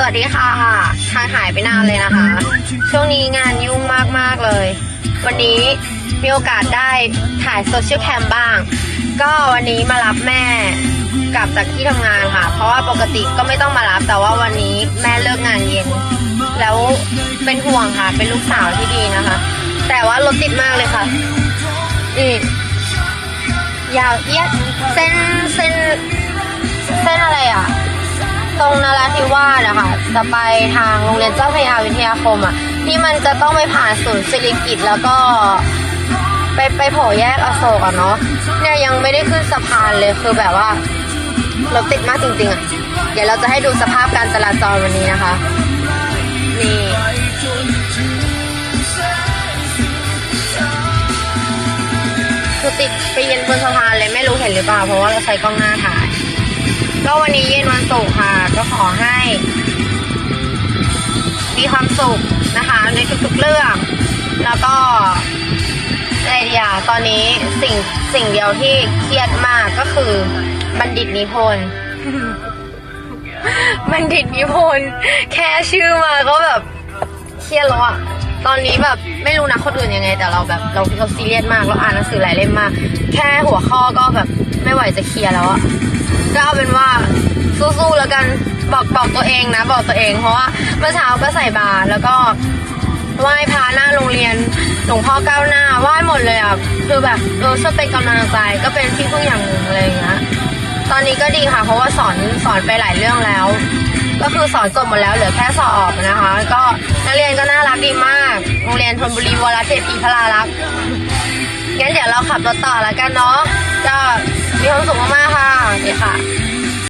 สวัสดีค่ะทางหายไปนานเลยนะคะ ช่วงนี้งานยุ่งมากๆเลย วันนี้มีโอกาสได้ถ่ายโซเชียลแคมบ้าง ก็วันนี้มารับแม่กลับจากที่ทำงานค่ะ เพราะว่าปกติก็ไม่ต้องมารับแต่ว่าวันนี้แม่เลิกงานเย็น แล้วเป็นห่วงค่ะ เป็นลูกสาวที่ดีนะคะ แต่ว่ารถติดมากเลยค่ะนี่ยาวเอียดเส้นเส้นเส้นอะไรอะ วาสอะค่ะจะไปทางโรงเรียนเจ้าพระยาวิทยาคมอะที่มันจะต้องไปผ่านศูนย์สิริกิตแล้วก็ไปไปโผล่แยกอโศกอะเนาะเนี่ยยังไม่ได้ขึ้นสะพานเลยคือแบบว่ารถติดมากจริงๆอะเดี๋ยวเราจะให้ดูสภาพการจราจรวันนี้นะคะ นี่คือติดไปเย็นบนสะพานเลยไม่รู้เห็นหรือเปล่าเพราะว่าเราใช้กล้องหน้าถ่าย ก็วันนี้เย็นวันศุกร์ค่ะ ก็ขอให้ มีความสุขนะคะ ในทุกๆเรื่อง แล้วก็ไอเดียตอนนี้สิ่งสิ่งเดียวที่เครียดมากก็คือบัณฑิตนิพนธ์บัณฑิตนิพนธ์แค่ชื่อมาก็แบบเครียดแล้วอะตอนนี้แบบไม่รู้นะคนอื่นยังไง แต่เราแบบเราเราซีเรียสมากเราอ่านหนังสือหลายเล่มมาก แค่หัวข้อก็แบบไม่ไหวจะเคลียร์แล้วอะ ก็เอาเป็นว่าสู้ๆแล้วกันบอกบอกตัวเองนะ บอกตัวเอง เพราะว่าเมื่อเช้าก็ใส่บาตรแล้วก็ไหว้พระหน้าโรงเรียนหลวงพ่อก้าวหน้าไหว้หมดเลยอะคือแบบเออช่วยเป็นกำลังใจก็เป็นที่พึ่งอย่างหนึ่งอะไรอย่างเงี้ยตอนนี้ก็ดีค่ะ เพราะว่าสอนสอนไปหลายเรื่องแล้ว ก็คือสอนจบหมดแล้วเหลือแค่สอบนะคะ ก็นักเรียนก็น่ารักดีมาก โรงเรียนธนบุรีวรเทพีพลารักษ์งั้นเดี๋ยวเราขับรถต่อแล้วกันเนาะก็ ดีค่ะ